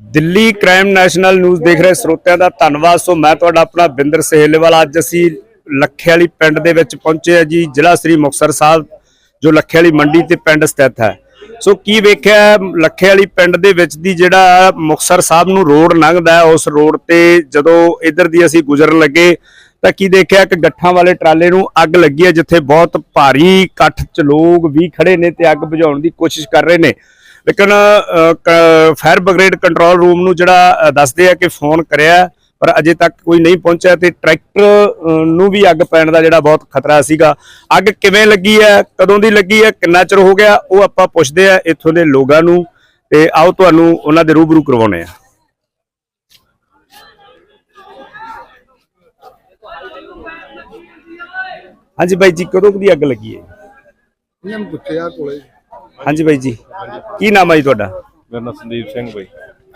Delhi crime national news ਦੇਖ ਰਹੇ ਸਰੋਤਿਆਂ ਦਾ ਧੰਨਵਾਦ। ਸੋ ਮੈਂ ਤੁਹਾਡਾ ਆਪਣਾ ਬਿੰਦਰ ਸਹੇਲੇਵਾਲ, ਅੱਜ ਅਸੀਂ ਲੱਖੇ ਵਾਲੀ ਪਿੰਡ ਦੇ ਵਿੱਚ ਪਹੁੰਚੇ ਹਾਂ ਜੀ, ਜ਼ਿਲ੍ਹਾ ਸ੍ਰੀ ਮੁਕਤਸਰ ਸਾਹਿਬ, ਜੋ ਲੱਖੇ ਵਾਲੀ ਮੰਡੀ ਤੇ ਪਿੰਡ ਸਥਿਤ ਹੈ। ਸੋ ਕੀ ਵੇਖਿਆ ਲੱਖੇ ਵਾਲੀ ਪਿੰਡ ਦੇ ਵਿੱਚ ਦੀ ਜਿਹੜਾ ਮੁਕਤਸਰ ਸਾਹਿਬ ਨੂੰ ਰੋਡ ਲੰਘਦਾ ਉਸ ਰੋਡ ਤੇ ਜਦੋਂ ਇਧਰ ਦੀ ਅਸੀਂ ਗੁਜ਼ਰਨ ਲੱਗੇ, ਤਾਂ ਕੀ ਦੇਖਿਆ ਕਿ ਗੱਠਾਂ ਵਾਲੇ ਟਰਾਲੇ ਨੂੰ ਅੱਗ ਲੱਗੀ ਹੈ, ਜਿੱਥੇ ਬਹੁਤ ਭਾਰੀ ਇਕੱਠ ਚ ਲੋਕ ਵੀ ਖੜੇ ਨੇ ਤੇ ਅੱਗ ਬੁਝਾਉਣ ਦੀ ਕੋਸ਼ਿਸ਼ ਕਰ ਰਹੇ ਨੇ। ਲੇਕਿਨ ਫਾਇਰ ਬ੍ਰਿਗੇਡ ਕੰਟਰੋਲ ਰੂਮ ਨੂੰ ਜਿਹੜਾ ਦੱਸਦੇ ਆ ਕਿ ਫੋਨ ਕਰਿਆ, ਪਰ ਅਜੇ ਤੱਕ ਕੋਈ ਨਹੀਂ ਪਹੁੰਚਿਆ ਤੇ ਟਰੈਕਟਰ ਨੂੰ ਵੀ ਅੱਗ ਪੈਣ ਦਾ ਜਿਹੜਾ ਬਹੁਤ ਖਤਰਾ ਸੀਗਾ। ਅੱਗ ਕਿਵੇਂ ਲੱਗੀ ਹੈ, ਕਦੋਂ ਦੀ ਲੱਗੀ ਹੈ, ਕਿੰਨਾ ਚਿਰ ਹੋ ਗਿਆ, ਉਹ ਆਪਾਂ ਪੁੱਛਦੇ ਆ ਇੱਥੋਂ ਦੇ ਲੋਕਾਂ ਨੂੰ ਤੇ ਆਓ ਤੁਹਾਨੂੰ ਉਹਨਾਂ ਦੇ ਰੂਬਰੂ ਕਰਵਾਉਣੇ ਆ। ਹਾਂਜੀ ਬਾਈ ਜੀ, ਕਦੋਂ ਦੀ ਅੱਗ ਲੱਗੀ ਹੈ? ਇਹਨਾਂ ਪੁੱਛਿਆ ਕੋਲੇ। ਹਾਂਜੀ ਬਾਈ ਜੀ। ਕੀ ਨਾਮ ਹੈ ਜੀ ਤੁਹਾਡਾ? ਮੇਰਾ ਨਾਮ ਸੰਦੀਪ ਸਿੰਘ ਬਾਈ।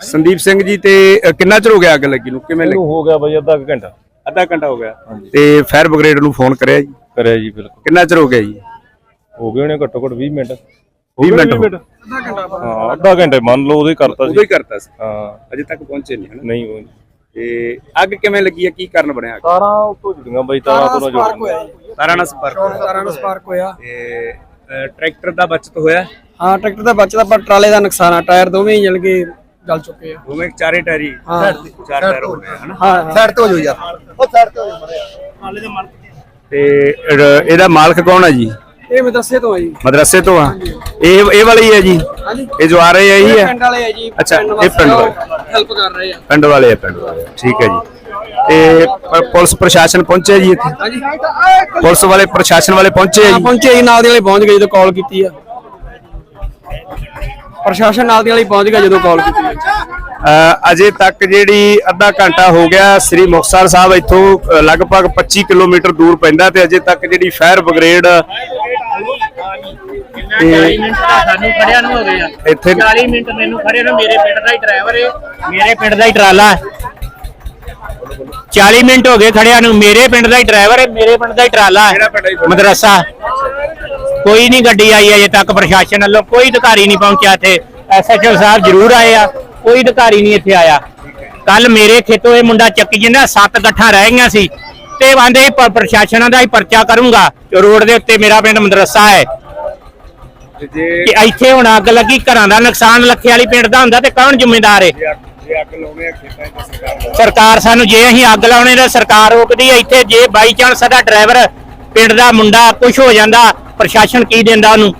ਸੰਦੀਪ ਸਿੰਘ ਜੀ ਤੇ ਅ, ਕਿੰਨਾ ਚਿਰ ਹੋ ਗਿਆ ਅੱਗ ਲੱਗੀ ਨੂੰ? ਕਿਵੇਂ ਲੱਗੀ? ਇਹਨੂੰ ਹੋ ਗਿਆ ਬਾਈ ਅੱਧਾ ਕੁ ਘੰਟਾ। ਅੱਧਾ ਘੰਟਾ ਹੋ ਗਿਆ। ਤੇ ਫਾਇਰ ਬ੍ਰਿਗੇਡ ਨੂੰ ਫੋਨ ਕਰਿਆ ਜੀ? ਕਰਿਆ ਜੀ ਬਿਲਕੁਲ। ਕਿੰਨਾ ਚਿਰ ਹੋ ਗਿਆ ਜੀ? ਹੋ ਗਏ ਉਹਨੇ ਘੱਟੋ ਘੱਟ 20 ਮਿੰਟ। 20 ਮਿੰਟ ਹੋ ਅੱਧਾ ਘੰਟਾ ਹਾਂ ਅੱਧਾ ਘੰਟਾ ਮੰਨ ਲਓ ਉਹਦੇ ਕਰਤਾ ਉਦੋਂ ਸੀ ਹੀ ਕਰਤਾ ਸੀ। ਹਾਂ। ਅਜੇ ਤੱਕ ਪਹੁੰਚੇ ਨਹੀਂ ਹਨਾ? ਨਹੀਂ ਉਹ ਤੇ ਅੱਗ ਕਿਵੇਂ ਲੱਗੀ ਹੈ ਕੀ ਕਾਰਨ ਬਣਿਆ ਅੱਗ? ਤਾਰਾਂ ਉੱਤੋਂ ਜੁੜੀਆਂ ਬਾਈ ਤਾਰਾਂ ਤੋਂ ਜੁੜੀਆਂ। ਤਾਰਾਂ ਨਾਲ ਸੰਪਰਕ ਹੋਇਆ। ਤਾਰਾਂ ਨੂੰ ਸਪਾਰਕ ਹੋਇਆ। ਤੇ ਟਰੈਕਟਰ ਦਾ ਬਚਤ ਹੋਇਆ? ਹਾਂ ਟਰੈਕਟਰ ਦਾ ਬਚਦਾ ਪਰ ਟਰਾਲੇ ਦਾ ਨੁਕਸਾਨ ਆ ਟਾਇਰ ਦੋਵੇਂ ਹੀ ਜਲ ਕੇ ਜਲ ਚੁੱਕੇ ਆ। ਦੋਵੇਂ ਚਾਰੇ ਟਾਇਰੀ ਹਾਂ। ਚਾਰ ਟਾਇਰ ਹੋ ਗਏ ਹਨਾ? ਹਾਂ ਸਾਈਡ ਤੇ ਹੋ ਜਾਓ ਯਾਰ। ਉਹ ਸਾਈਡ ਤੇ ਹੋ ਜਾਓ ਤੇ। ਇਹਦਾ ਮਾਲਕ ਕੌਣ ਹੈ ਜੀ? ਇਹ ਮਦਰਸੇ ਤੋਂ ਆ ਜੀ। ਮਦਰਸੇ ਤੋਂ ਆ? ਇਹ ਇਹ ਵਾਲਾ ਹੀ ਜੀ? ਹਾਂਜੀ। ਇਹ ਜੋ ਆ ਰਹੇ ਆ ਇਹੀ ਹੈ ਪਿੰਡ ਵਾਲੇ ਆ ਜੀ। ਅੱਛਾ, ਇਹ ਪਿੰਡ ਵਾਲੇ। ਹੈਲਪ ਕਰ ਰਹੇ ਆ। ਪਿੰਡ ਵਾਲੇ ਆ ਪਿੰਡ ਵਾਲੇ। ਠੀਕ ਹੈ ਜੀ। ਤੇ ਪ- ਪੁਲਿਸ ਪ੍ਰਸ਼ਾਸਨ ਪਹੁੰਚਿਆ ਜੀ ਇੱਥੇ। ਹਾਂਜੀ। ਪੁਲਿਸ ਵਾਲੇ ਪ੍ਰਸ਼ਾਸਨ ਵਾਲੇ ਪਹੁੰਚੇ ਆ ਜੀ। ਪਹੁੰਚੇ ਜੀ ਨਾਲ ਦੇ ਵਾਲੇ ਪਹੁੰਚ ਗਏ ਜਦੋਂ ਕਾਲ ਕੀਤੀ ਆ। ਪ੍ਰਸ਼ਾਸਨ ਨਾਲ ਦੇ ਵਾਲੇ ਪਹੁੰਚ ਗਿਆ ਜਦੋਂ ਕਾਲ ਕੀਤੀ ਆ। ਅ, ਅਜੇ ਤੱਕ ਜਿਹੜੀ ਅੱਧਾ ਘੰਟਾ ਹੋ ਗਿਆ ਸ੍ਰੀ ਮੁਕਤਸਰ ਸਾਹਿਬ ਇੱਥੋਂ ਅ, ਲਗਭਗ 25 ਕਿਲੋਮੀਟਰ ਦੂਰ ਪੈਂਦਾ ਤੇ ਅਜੇ ਤੱਕ ਜਿਹੜੀ ਫਾਇਰ ਬ੍ਰਿਗੇਡ 40 ਮਿੰਟ ਦਾ ਸਾਨੂੰ ਖੜਿਆ ਨੂੰ ਹੋ ਗਏ ਆ। ਇੱਥੇ 40 ਮਿੰਟ ਮੈਨੂੰ ਖੜੇ ਨੂੰ ਮੇਰੇ ਪਿੰਡ ਦਾ ਹੀ ਡਰਾਈਵਰ ਹੈ ਮੇਰੇ ਪਿੰਡ ਦਾ ਹੀ ਟਰਾਲਾ ਹੈ। 40 ਮਿੰਟ ਹੋ ਗਏ ਖੜਿਆ ਨੂੰ। ਮੇਰੇ ਪਿੰਡ ਦਾ ਹੀ ਡਰਾਈਵਰ ਹੈ ਮੇਰੇ ਪਿੰਡ ਦਾ ਹੀ ਟਰਾਲਾ ਹੈ? ਮਦਰਸਾ। ਕੋਈ ਨਹੀਂ ਗੱਡੀ ਆਈ ਅਜੇ ਤੱਕ ਪ੍ਰਸ਼ਾਸਨ ਵੱਲੋਂ ਕੋਈ ਅਧਿਕਾਰੀ ਨਹੀਂ ਪਹੁੰਚਿਆ ਇੱਥੇ। ਐਸਐਚਓ ਸਾਹਿਬ ਜ਼ਰੂਰ ਆਏ ਆ ਕੋਈ ਅਧਿਕਾਰੀ ਨਹੀਂ ਇੱਥੇ ਆਇਆ। ਕੱਲ ਮੇਰੇ ਖੇਤੋਂ ਇਹ ਮੁੰਡਾ ਚੱਕੀ ਜਿੰਦਾ ਸੱਤ ਗੱਠਾਂ ਰਹਿ ਗਈਆਂ ਸੀ ਤੇ ਆਂਦੇ ਪ੍ਰਸ਼ਾਸਨਾਂ ਦਾ ਹੀ ਪਰਚਾ ਕਰੂੰਗਾ ਰੋਡ ਦੇ ਉੱਤੇ ਮੇਰਾ ਪਿੰਡ ਮਦਰਸਾ ਹੈ। ਕਿ ਇੱਥੇ ਹੁਣ ਅੱਗ ਲੱਗੀ ਘਰਾਂ ਦਾ ਨੁਕਸਾਨ ਲੱਖੇ ਵਾਲੀ ਪਿੰਡ ਦਾ ਹੁੰਦਾ ਤੇ ਕੌਣ ਜ਼ਿੰਮੇਦਾਰ ਹੈ ਜੇ ਅੱਗ- ਜੇ ਅੱਗ ਲਾਉਣੇ ਆ ਖੇਤਾਂ 'ਚ ਸਰਕਾਰ ਸਾਨੂੰ ਜੇ ਅਸੀਂ ਅੱਗ ਲਾਉਣੇ ਤਾਂ ਸਰਕਾਰ ਰੋਕਦੀ ਹੈ। ਇੱਥੇ ਜੇ ਬਾਈ ਚਾਂਸ ਸਾਡਾ ਡਰਾਈਵਰ ਪਿੰਡ ਦਾ ਮੁੰਡਾ ਕੁਝ ਹੋ ਜਾਂਦਾ ਪ੍ਰਸ਼ਾਸਨ ਕੀ ਦਿੰਦਾ ਉਹਨੂੰ?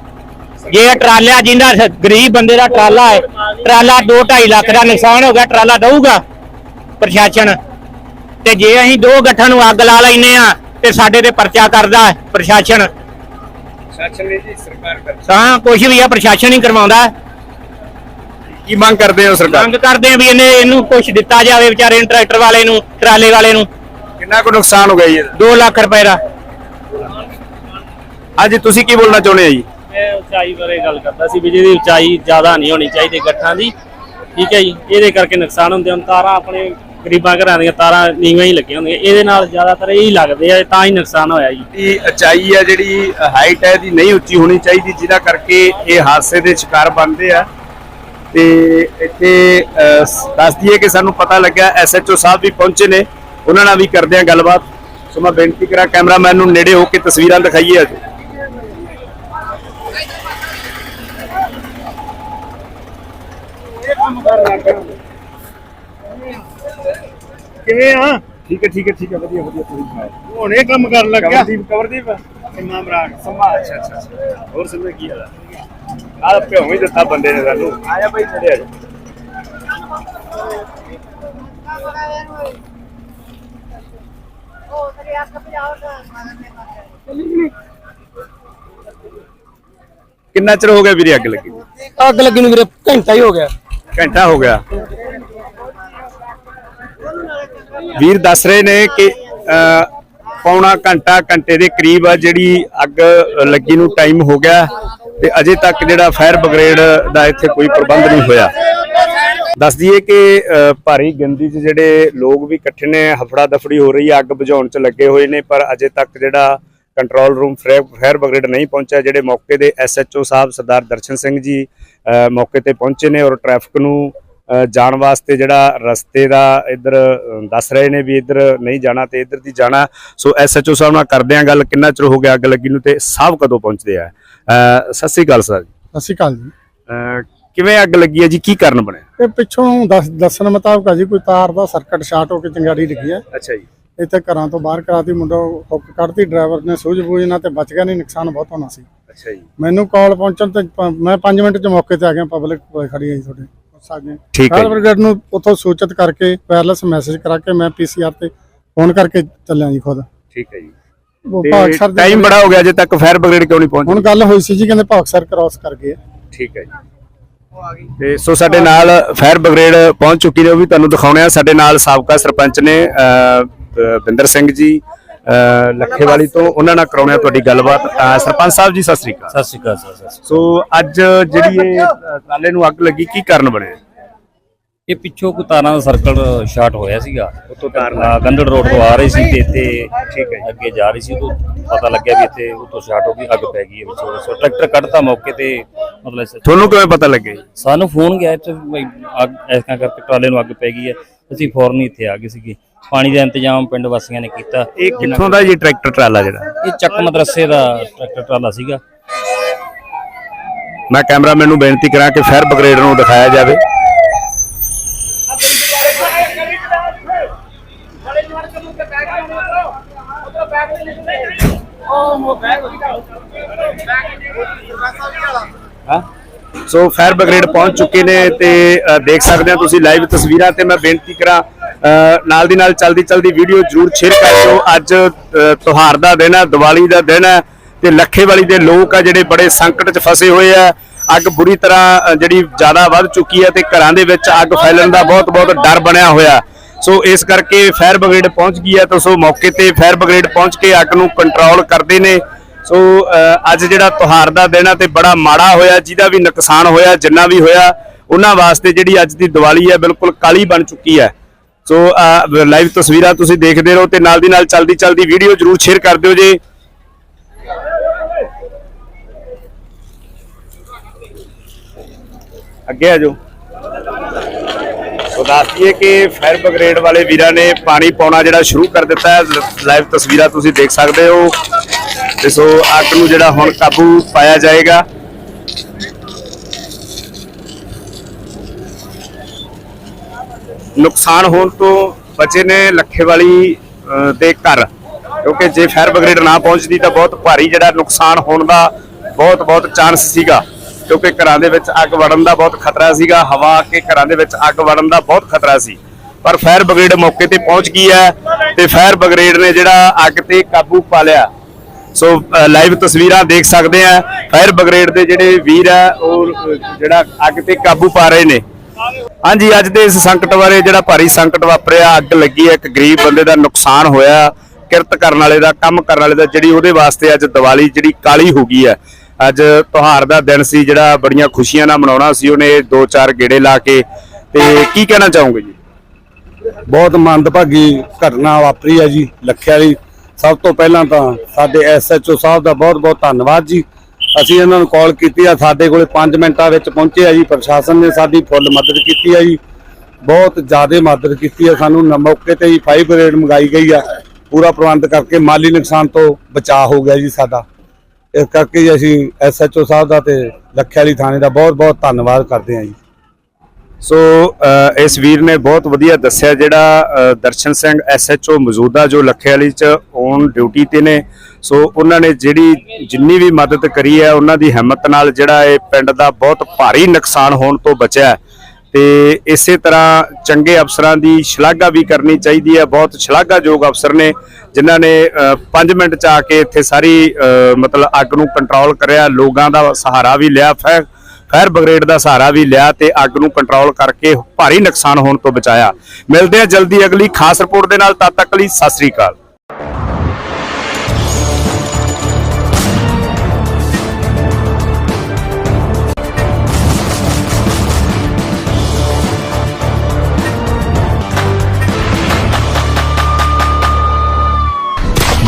ਜੇ ਇਹ ਟਰਾਲਾ ਜਿੰਦਾ ਗਰੀਬ ਬੰਦੇ ਦਾ ਟਰਾਲਾ ਹੈ ਟਰਾਲਾ 2.5 ਲੱਖ ਦਾ ਨੁਕਸਾਨ ਹੋ ਗਿਆ ਟਰਾਲਾ ਦਊਗਾ ਪ੍ਰਸ਼ਾਸਨ। ਤੇ ਜੇ ਅਸੀਂ ਦੋ ਗੱਠਾਂ ਨੂੰ ਅੱਗ ਲਾ ਲੈਨੇ ਆ ਤੇ ਸਾਡੇ ਤੇ ਪਰਚਾ ਕਰਦਾ ਹੈ ਪ੍ਰਸ਼ਾਸਨ। ਸ਼ਾਸਨ ਨੇ ਜੀ ਸਰਕਾਰ ਕਰ ਤਾਂ ਕੁਝ ਵੀ ਆ ਪ੍ਰਸ਼ਾਸਨ ਹੀ ਕਰਵਾਉਂਦਾ ਹੈ। ਕੀ ਮੰਗ ਕਰਦੇ ਹੋ ਸਰਕਾਰ? ਮੰਗ ਕਰਦੇ ਆ ਵੀ ਇਹਨੇ ਇਹਨੂੰ ਕੁਝ ਦਿੱਤਾ ਜਾਵੇ ਵਿਚਾਰੇ ਨੂੰ ਟਰੈਕਟਰ ਵਾਲੇ ਨੂੰ ਟਰਾਲੇ ਵਾਲੇ ਨੂੰ। ਕਿੰਨਾ ਕੁ ਨੁਕਸਾਨ ਹੋ ਗਿਆ ਜੀ? ਇਹਦਾ? 2 ਲੱਖ ਰੁਪਏ ਦਾ। ਅੱਜ ਤੁਸੀਂ ਕੀ ਬੋਲਣਾ ਚਾਹੁੰਦੇ ਆ ਜੀ? ਮੈਂ ਉਚਾਈ ਬਾਰੇ ਗੱਲ ਕਰਦਾ ਸੀ ਵੀ ਜਿਹਦੀ ਉਚਾਈ ਜ਼ਿਆਦਾ ਨਹੀਂ ਹੋਣੀ ਚਾਹੀਦੀ ਗੱਠਾਂ ਦੀ। ਠੀਕ ਹੈ ਜੀ ਇਹਦੇ ਕਰਕੇ ਨੁਕਸਾਨ ਹੁੰਦੇ ਹਨ। ਤਾਰਾਂ ਆਪਣੇ ਗਰੀਬਾਂ ਘਰਾਂ ਦੀਆਂ ਤਾਰਾਂ ਨੀਵੇਂ ਹੀ ਲੱਗੀਆਂ ਹੁੰਦੀਆਂ। ਇਹਦੇ ਨਾਲ ਜ਼ਿਆਦਾਤਰ ਇਹ ਹੀ ਲੱਗਦੇ ਆ ਤਾਂ ਹੀ ਨੁਕਸਾਨ ਹੋਇਆ ਜੀ। ਇਹ ਉਚਾਈ ਹੈ ਜਿਹੜੀ ਹਾਈਟ ਹੈ ਦੀ ਨਹੀਂ ਉੱਚੀ ਹੋਣੀ ਚਾਹੀਦੀ ਜਿਹਦਾ ਕਰਕੇ ਇਹ ਹਾਦਸੇ ਦੇ ਸ਼ਿਕਾਰ ਬਣਦੇ ਆ। ਤੇ ਇੱਥੇ ਦੱਸ ਦਈਏ ਕਿ ਸਾਨੂੰ ਪਤਾ ਲੱਗਾ ਐਸਐਚਓ ਸਾਹਿਬ ਵੀ ਪਹੁੰਚੇ ਨੇ। ਉਹਨਾਂ ਨਾਲ ਵੀ ਕਰਦੇ ਆ ਗੱਲਬਾਤ। ਸੋ ਮੈਂ ਬੇਨਤੀ ਕਰਾਂ ਕੈਮਰਾਮੈਨ ਨੂੰ ਨੇੜੇ ਹੋ ਕੇ ਤਸਵੀਰਾਂ ਦਿਖਾਈਏ ਅੱਜ। ਕਿਵੇਂ ਆ? ਠੀਕ ਹੈ ਠੀਕ ਹੈ ਠੀਕ ਹੈ ਵਧੀਆ ਵਧੀਆ ਤੁਸੀਂ ਸੁਣਾਓ? ਹੁਣ ਇਹ ਕੰਮ ਕਰਨ ਲੱਗਿਆ। ਕਵਰਦੀਪ ਕਵਰਦੀਪ? ਇੰਨਾ ਬਰਾੜ। ਸਮਾ ਅੱਛਾ ਅੱਛਾ। ਹੋਰ ਸਮਝ ਕੀ ਹਾਲ ਹੈ ਆਹ ਪਿਓ ਹੀ ਦਿੱਤਾ ਬੰਦੇ ਨੇ ਸਾਨੂੰ। ਆਇਆ ਬਾਈ ਨੇੜੇ ਆ ਜਾ। ਕਿੰਨਾ ਚਿਰ ਹੋ ਗਿਆ ਵੀਰੇ ਅੱਗ ਲੱਗੀ? ਅੱਗ ਲੱਗੀ ਨੂੰ ਵੀਰੇ ਘੰਟਾ ਹੀ ਹੋ ਗਿਆ। ਘੰਟਾ ਹੋ ਗਿਆ। ਵੀਰ ਦੱਸ ਰਹੇ ਨੇ ਕਿ ਪੌਣਾ ਘੰਟਾ ਘੰਟੇ ਦੇ ਕਰੀਬ ਆ ਜਿਹੜੀ ਅੱਗ ਲੱਗੀ ਨੂੰ ਟਾਈਮ ਹੋ ਗਿਆ। ਤੇ ਅਜੇ ਤੱਕ ਜਿਹੜਾ ਫਾਇਰ ਬ੍ਰਿਗੇਡ ਦਾ ਇੱਥੇ ਕੋਈ ਪ੍ਰਬੰਧ ਨਹੀਂ ਹੋਇਆ। ਦੱਸ ਦਈਏ ਕਿ ਭਾਰੀ ਗਿਣਤੀ 'ਚ ਜਿਹੜੇ ਲੋਕ ਵੀ ਇਕੱਠੇ ਨੇ ਹਫੜਾ ਦਫੜੀ ਹੋ ਰਹੀ ਹੈ ਅੱਗ ਬੁਝਾਉਣ 'ਚ ਲੱਗੇ ਹੋਏ ਨੇ, ਪਰ ਅਜੇ ਤੱਕ ਜਿਹੜਾ ਕੰਟਰੋਲ ਰੂਮ ਫਾਇਰ ਬ੍ਰਿਗੇਡ ਨਹੀਂ ਪਹੁੰਚਿਆ, ਜਿਹੜੇ ਮੌਕੇ ਦੇ ਐਸਐਚਓ ਸਾਹਿਬ ਸਰਦਾਰ ਦਰਸ਼ਨ ਸਿੰਘ ਜੀ ਮੌਕੇ ਤੇ ਪਹੁੰਚੇ ਨੇ ਔਰ ਟ੍ਰੈਫਿਕ ਨੂੰ ਜਾਣ ਵਾਸਤੇ ਜਿਹੜਾ ਰਸਤੇ ਦਾ ਇੱਧਰ ਦੱਸ ਰਹੇ ਨੇ ਵੀ ਇੱਧਰ ਨਹੀਂ ਜਾਣਾ ਤੇ ਇੱਧਰ ਦੀ ਜਾਣਾ। ਸੋ ਐਸਐਚਓ ਸਾਹਿਬ ਨਾਲ ਕਰਦੇ ਆ ਗੱਲ ਕਿੰਨਾ ਚਿਰ ਹੋ ਗਿਆ ਅੱਗ ਲੱਗੀ ਨੂੰ ਤੇ ਸਾਹਿਬ ਕਦੋਂ ਪਹੁੰਚਦੇ ਆ? ਸਤਿ ਸ੍ਰੀ ਅਕਾਲ ਸਰ ਸਤਿ ਸ਼੍ਰੀ ਅਕਾਲ ਜੀ। ਕਿਵੇਂ ਅੱਗ ਲੱਗੀ ਹੈ ਜੀ? ਕੀ ਕਾਰਨ ਬਣਿਆ? ਇਹ ਪਿੱਛੋਂ ਦੱਸ ਦੱਸਣ ਮੁਤਾਬਕ ਆ ਜੀ ਕੋਈ ਤਾਰ ਦਾ ਸਰਕਟ ਸ਼ਾਰਟ ਹੋ ਕੇ ਚੰਗਾਰੀ ਡਿੱਗੀ ਹੈ। ਅੱਛਾ ਜੀ। ਇੱਥੇ ਘਰਾਂ ਤੋਂ ਬਾਹਰ ਕਰਾਤੀ ਮੁੰਡਾ ਹੁੱਕ ਕੱਢਤੀ ਡਰਾਈਵਰ ਨੇ ਸੂਝ ਬੂਝ ਨਾਲ ਤੇ ਬਚ ਗਿਆ ਨਹੀਂ ਨੁਕਸਾਨ ਬਹੁਤ ਹੋਣਾ ਸੀ। ਅੱਛਾ ਜੀ। ਮੈਨੂੰ ਕਾਲ ਪਹੁੰਚਣ ਤੇ ਮੈਂ 5 ਮਿੰਟ ਚ ਮੌਕੇ ਤੇ ਆ ਗਿਆ ਪਬਲਿਕ ਖੜੀ ਹੈ ਜੀ ਤੁਹਾਡੇ। ਸਾਹਮਣੇ ਠੀਕ ਹੈ ਜੀ। ਬ੍ਰਿਗੇਡ ਨੂੰ ਉੱਥੋਂ ਸੂਚਿਤ ਕਰਕੇ ਵਾਇਰਲੈਸ ਮੈਸੇਜ ਕਰਾ ਕੇ ਮੈਂ ਪੀਸੀਆਰ ਤੇ ਫੋਨ ਕਰਕੇ ਚੱਲਿਆ ਜੀ ਖੁਦ। ਠੀਕ ਹੈ ਜੀ। ਭਾਗ ਸਰ ਟਾਈਮ ਬੜਾ ਹੋ ਗਿਆ ਅਜੇ ਤੱਕ ਫਾਇਰ ਬ੍ਰਿਗੇਡ ਕਿਉਂ ਨਹੀਂ ਪਹੁੰਚੀ? ਹੁਣ ਗੱਲ ਹੋਈ ਸੀ ਜੀ ਕਹਿੰਦੇ ਭਾਗ ਸਰ ਕ੍ਰਾਸ ਕਰ ਗਏ। ਠੀਕ ਹੈ ਜੀ। ਤੇ ਸੋ ਸਾਡੇ ਨਾਲ ਫਾਇਰ ਬ੍ਰਿਗੇਡ ਪਹੁੰਚ ਚੁੱਕੀ ਨੇ ਉਹ ਵੀ ਤੁਹਾਨੂੰ ਦਿਖਾਉਣੇ ਆ। ਸਾਡੇ ਨਾਲ ਸਾਬਕਾ ਸਰਪੰਚ ਨੇ ਬਿੰਦਰ ਸਿੰਘ ਜੀ ਲੱਖੇਵਾਲੀ ਤੋਂ ਉਹਨਾਂ ਨਾਲ ਕਰਾਉਣੇ ਤੁਹਾਡੀ ਗੱਲਬਾਤ। ਸਰਪੰਚ ਸਾਹਿਬ ਜੀ ਸਤਿ ਸ੍ਰੀ ਅਕਾਲ। ਸਤਿ ਸ਼੍ਰੀ ਅਕਾਲ ਸਰ ਸੋ ਅੱਜ ਜਿਹੜੀ ਇਹ ਟਰਾਲੇ ਨੂੰ ਅੱਗ ਲੱਗੀ ਕੀ ਕਾਰਨ ਬਣਿਆ? ਇਹ ਪਿੱਛੋਂ ਕੋ ਤਾਰਾਂ ਦਾ ਸਰਕਲ ਸ਼ਾਰਟ ਹੋਇਆ ਸੀਗਾ। ਉੱਤੋਂ ਤਾਰ ਗੰਦੜ ਰੋਡ ਤੋਂ ਆ ਰਹੀ ਸੀ ਤੇ ਇੱਥੇ ਠੀਕ ਹੈ ਅੱਗੇ ਜਾ ਰਹੀ ਸੀ ਉਦੋਂ ਪਤਾ ਲੱਗਿਆ ਵੀ ਇੱਥੇ ਉਤੋਂ ਸ਼ਾਰਟ ਹੋ ਗਈ ਅੱਗ ਪੈ ਗਈ ਵਿੱਚੋਂ। ਸੋ ਟਰੈਕਟਰ ਕੱਢਤਾ ਮੌਕੇ ਤੇ ਮਤਲਬ ਤੁਹਾਨੂੰ ਕਿਵੇਂ ਪਤਾ ਲੱਗਿਆ? ਸਾਨੂੰ ਫੋਨ ਗਿਆ ਇੱਥੇ ਅੱਗ ਐਸਾ ਕਰਕੇ ਟਰਾਲੇ ਨੂੰ ਅੱਗ ਪੈ ਗਈ ਹੈ। ਅਸੀਂ ਫੌਰਨ ਹੀ ਇੱਥੇ ਆ ਗਏ ਸੀਗੇ। ਪਾਣੀ ਦਾ ਇੰਤਜ਼ਾਮ ਪਿੰਡ ਵਾਸੀਆਂ ਨੇ ਕੀਤਾ। ਇਹ ਕਿੱਥੋਂ ਦਾ ਜੀ ਟਰੈਕਟਰ ਟਰਾਲਾ ਜਿਹੜਾ? ਇਹ ਚੱਕ ਮਦਰਸੇ ਦਾ ਟਰੈਕਟਰ ਟਰਾਲਾ ਸੀਗਾ। ਮੈਂ ਕੈਮਰਾਮੈਨ ਨੂੰ ਬੇਨਤੀ ਕਰਾਂ ਕਿ ਫਾਇਰ ਬ੍ਰਿਗੇਡ ਨੂੰ ਦਿਖਾਇਆ ਜਾਵੇ। ਸੋ ਫਾਇਰ ਬ੍ਰਿਗੇਡ ਪਹੁੰਚ ਚੁੱਕੇ ਨੇ ਤੇ ਦੇਖ ਸਕਦੇ ਹੋ ਤੁਸੀਂ ਲਾਈਵ ਤਸਵੀਰਾਂ ਤੇ ਮੈਂ ਬੇਨਤੀ ਕਰਾਂ ਨਾਲ ਦੀ ਨਾਲ ਚਲਦੀ ਚਲਦੀ ਵੀਡੀਓ ਜਰੂਰ ਸ਼ੇਅਰ ਕਰ ਦਿਓ ਅੱਜ ਤਿਉਹਾਰ ਦਾ ਦਿਨ ਹੈ, ਦੀਵਾਲੀ ਦਾ ਦਿਨ ਹੈ ਤੇ ਲੱਖੇਵਾਲੀ ਦੇ ਲੋਕ ਆ ਜਿਹੜੇ ਬੜੇ ਸੰਕਟ 'ਚ ਫਸੇ ਹੋਏ ਆ। ਅੱਗ ਬੁਰੀ ਤਰ੍ਹਾਂ ਜਿਹੜੀ ਜ਼ਿਆਦਾ ਵੱਧ ਚੁੱਕੀ ਹੈ ਤੇ ਘਰਾਂ ਦੇ ਵਿੱਚ ਅੱਗ ਫੈਲਣ ਦਾ ਬਹੁਤ ਬਹੁਤ ਡਰ ਬਣਿਆ ਹੋਇਆ। ਸੋ ਇਸ ਕਰਕੇ ਫਾਇਰ ਬ੍ਰਿਗੇਡ ਪਹੁੰਚ ਗਈ ਹੈ ਤਾਂ ਸੋ ਮੌਕੇ ਤੇ ਫਾਇਰ ਬ੍ਰਿਗੇਡ ਪਹੁੰਚ ਕੇ ਅੱਗ ਨੂੰ ਕੰਟਰੋਲ ਕਰਦੇ ਨੇ। ਸੋ ਅੱਜ ਜਿਹੜਾ ਤਿਉਹਾਰ ਦਾ ਦਿਨ ਆ ਤੇ ਬੜਾ ਮਾੜਾ ਹੋਇਆ, ਜਿਹਦਾ ਵੀ ਨੁਕਸਾਨ ਹੋਇਆ, ਜਿੰਨਾ ਵੀ ਹੋਇਆ, ਉਹਨਾਂ ਵਾਸਤੇ ਜਿਹੜੀ ਅੱਜ ਦੀ ਦੀਵਾਲੀ ਹੈ, ਬਿਲਕੁਲ ਕਾਲੀ ਬਣ ਚੁੱਕੀ ਹੈ। ਸੋ ਲਾਈਵ ਤਸਵੀਰਾਂ ਤੁਸੀਂ ਦੇਖਦੇ ਰਹੋ ਤੇ ਨਾਲ ਦੀ ਨਾਲ ਚਲਦੀ ਚਲਦੀ ਵੀਡੀਓ ਜਰੂਰ ਸ਼ੇਅਰ ਕਰ ਦਿਓ ਜੀ। ਅੱਗੇ ਆ ਜਾਓ। ਸੋ ਦੱਸ ਕਿ ਫਾਇਰ ਬ੍ਰਿਗੇਡ ਵਾਲੇ ਵੀਰਾਂ ਨੇ ਪਾਣੀ ਪਾਉਣਾ ਜਿਹੜਾ ਸ਼ੁਰੂ ਕਰ ਦਿੱਤਾ ਹੈ। ਲਾਈਵ ਤਸਵੀਰਾਂ ਤੁਸੀਂ ਦੇਖ ਸਕਦੇ ਹੋ। ਤੇ ਸੋ, ਅੱਗ ਨੂੰ ਜਿਹੜਾ ਹੁਣ ਕਾਬੂ ਪਾਇਆ ਜਾਏਗਾ। ਨੁਕਸਾਨ ਹੋਣ ਤੋਂ ਬਚੇ ਨੇ ਲੱਖੇਵਾਲੀ ਅਹ, ਦੇ ਘਰ। ਕਿਉਂਕਿ ਜੇ ਫਾਇਰ ਬ੍ਰਿਗੇਡ ਨਾ ਪਹੁੰਚਦੀ ਤਾਂ ਬਹੁਤ ਭਾਰੀ ਜਿਹੜਾ ਨੁਕਸਾਨ ਹੋਣ ਦਾ ਬਹੁਤ ਬਹੁਤ ਚਾਂਸ ਸੀਗਾ। ਕਿਉਂਕਿ ਘਰਾਂ ਦੇ ਵਿੱਚ ਅੱਗ ਵੜਨ ਦਾ ਬਹੁਤ ਖਤਰਾ ਸੀਗਾ। ਹਵਾ ਆ ਕੇ ਘਰਾਂ ਦੇ ਵਿੱਚ ਅੱਗ ਵੜਨ ਦਾ ਬਹੁਤ ਖਤਰਾ ਸੀ। ਪਰ ਫਾਇਰ ਬ੍ਰਿਗੇਡ ਮੌਕੇ ਤੇ ਪਹੁੰਚ ਗਈ ਹੈ ਤੇ ਫਾਇਰ ਬ੍ਰਿਗੇਡ ਨੇ ਜਿਹੜਾ ਅੱਗ ਤੇ ਕਾਬੂ ਪਾ ਲਿਆ। ਸੋ ਲਾਈਵ ਤਸਵੀਰਾਂ ਦੇਖ ਸਕਦੇ ਆ ਫਾਇਰ ਬ੍ਰਿਗੇਡ ਦੇ ਜਿਹੜੇ ਵੀਰ ਆ ਉਹ ਜਿਹੜਾ ਅੱਗ ਤੇ ਕਾਬੂ ਪਾ ਰਹੇ ਨੇ। ਹਾਂਜੀ, ਅੱਜ ਦੇ ਇਸ ਸੰਕਟ ਬਾਰੇ ਜਿਹੜਾ ਭਾਰੀ ਸੰਕਟ ਵਾਪਰਿਆ, ਅੱਗ ਲੱਗੀ ਹੈ, ਇੱਕ ਗਰੀਬ ਬੰਦੇ ਦਾ ਨੁਕਸਾਨ ਹੋਇਆ, ਕਿਰਤ ਕਰਨ ਵਾਲੇ ਦਾ, ਕੰਮ ਕਰਨ ਵਾਲੇ ਦਾ, ਜਿਹੜੀ ਉਹਦੇ ਵਾਸਤੇ ਅੱਜ ਦੀਵਾਲੀ ਜਿਹੜੀ ਕਾਲੀ ਹੋ ਗਈ ਹੈ। ਅੱਜ ਤਿਉਹਾਰ ਦਾ ਦਿਨ ਸੀ, ਜਿਹੜਾ ਬੜੀਆਂ ਖੁਸ਼ੀਆਂ ਨਾਲ ਮਨਾਉਣਾ ਸੀ ਉਹਨੇ ਦੋ ਚਾਰ ਗੇੜੇ ਲਾ ਕੇ। ਤੇ ਕੀ ਕਹਿਣਾ ਚਾਹੋਗੇ ਜੀ? ਬਹੁਤ ਮੰਦਭਾਗੀ ਘਟਨਾ ਵਾਪਰੀ ਹੈ ਜੀ ਲੱਖੇ ਵਾਲੀ ਸਭ ਤੋਂ ਪਹਿਲਾਂ ਤਾਂ ਸਾਡੇ ਐਸਐਚਓ ਸਾਹਿਬ ਦਾ ਬਹੁਤ ਬਹੁਤ ਧੰਨਵਾਦ ਜੀ। ਅਸੀਂ ਇਹਨਾਂ ਨੂੰ ਕਾਲ ਕੀਤੀ ਆ, ਸਾਡੇ ਕੋਲੇ 5 ਮਿੰਟਾਂ ਵਿੱਚ ਪਹੁੰਚੇ ਆ ਜੀ, ਪ੍ਰਸ਼ਾਸਨ ਨੇ ਸਾਡੀ ਫੁੱਲ ਮਦਦ ਕੀਤੀ ਆ ਜੀ। ਬਹੁਤ ਜ਼ਿਆਦਾ ਮਦਦ ਕੀਤੀ ਆ, ਸਾਨੂੰ ਮੌਕੇ ਤੇ ਹੀ ਫਾਈਵ ਗ੍ਰੇਡ ਮੰਗਾਈ ਗਈ ਆ। ਪੂਰਾ ਪ੍ਰਬੰਧ ਕਰਕੇ ਮਾਲੀ ਨੁਕਸਾਨ ਤੋਂ ਬਚਾਅ ਹੋ ਗਿਆ ਜੀ ਸਾਡਾ। ਇਸ ਕਰਕੇ ਜੀ ਅਸੀਂ ਐਸਐਚਓ ਸਾਹਿਬ ਦਾ ਤੇ ਲੱਖੇ ਵਾਲੀ ਥਾਣੇ ਦਾ ਬਹੁਤ ਬਹੁਤ ਧੰਨਵਾਦ ਕਰਦੇ ਹਾਂ ਜੀ। ਸੋ ਇਸ ਵੀਰ ਨੇ ਬਹੁਤ ਵਧੀਆ ਦੱਸਿਆ ਜਿਹੜਾ ਦਰਸ਼ਨ ਸਿੰਘ ਐਸਐਚਓ ਮੌਜੂਦਾ ਜੋ ਲੱਖੇ ਵਾਲੀ ਚ ਔਨ ਡਿਊਟੀ ਤੇ ਨੇ। ਸੋ ਉਹਨਾਂ ਨੇ ਜਿਹੜੀ ਜਿੰਨੀ ਵੀ ਮਦਦ ਕਰੀ ਹੈ, ਉਹਨਾਂ ਦੀ ਹਿੰਮਤ ਨਾਲ ਜਿਹੜਾ ਇਹ ਪਿੰਡ ਦਾ ਬਹੁਤ ਭਾਰੀ ਨੁਕਸਾਨ ਹੋਣ ਤੋਂ ਬਚਿਆ ਹੈ। ਤੇ ਇਸੇ ਤਰ੍ਹਾਂ ਚੰਗੇ ਅਫਸਰਾਂ ਦੀ ਸ਼ਲਾਘਾ ਵੀ ਕਰਨੀ ਚਾਹੀਦੀ ਹੈ। ਬਹੁਤ ਸ਼ਲਾਘਾਯੋਗ ਅਫਸਰ ਨੇ, ਜਿਨ੍ਹਾਂ ਨੇ 5 ਮਿੰਟ ਚ ਆ ਕੇ ਇੱਥੇ ਸਾਰੀ ਮਤਲਬ ਅੱਗ ਨੂੰ ਕੰਟਰੋਲ ਕਰਿਆ, ਲੋਕਾਂ ਦਾ ਸਹਾਰਾ ਵੀ ਲਿਆ ਫਾਇਰ ਫਾਇਰ ਬ੍ਰਿਗੇਡ ਦਾ ਸਹਾਰਾ ਵੀ ਲਿਆ ਤੇ ਅੱਗ ਨੂੰ ਕੰਟਰੋਲ ਕਰਕੇ ਭਾਰੀ ਨੁਕਸਾਨ ਹੋਣ ਤੋਂ ਬਚਾਇਆ। ਮਿਲਦੇ ਆ ਜਲਦੀ ਅਗਲੀ ਖਾਸ ਰਿਪੋਰਟ ਦੇ ਨਾਲ, ਤਦ ਤੱਕ ਲਈ Sat Sri Akal.